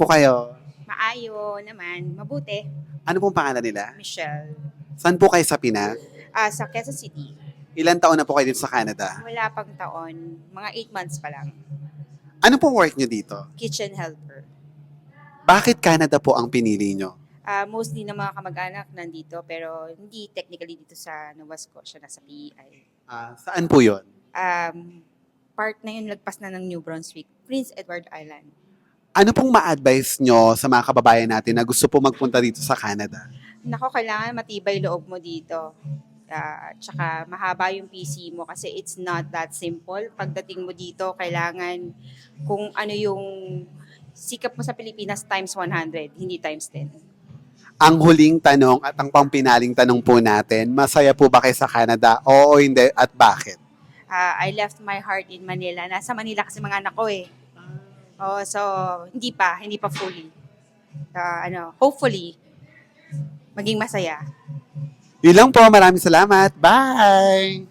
po kayo? Maayo naman, mabuti. Ano pong pangalan nila? Michelle. Saan po kayo sa Pinas? Ah, sa Quezon City. Ilan taon na po kayo dito sa Canada? Wala pang taon. Mga 8 months pa lang. Ano pong work nyo dito? Kitchen helper. Bakit Canada po ang pinili nyo? Ah, mostly ng mga kamag-anak nandito pero hindi technically dito sa Nova Scotia na sa PEI. Ah, saan po yon? Um, part na yun lagpas na ng New Brunswick, Prince Edward Island. Ano pong ma-advise nyo sa mga kababayan natin na gusto po magpunta dito sa Canada? Nako, kailangan matibay loob mo dito. Ah, tsaka mahaba yung PC mo kasi it's not that simple. Pagdating mo dito, kailangan kung ano yung sikap mo sa Pilipinas times 100, hindi times 10. Ang huling tanong at ang pampinaling tanong po natin, masaya po ba kayo sa Canada? Oo, hindi, at bakit? Ah, I left my heart in Manila. Nasa Manila kasi mga anak ko eh. Oh, so hindi pa, hindi pa fully. Ah, ano, hopefully maging masaya. Yun lang po, maraming salamat. Bye!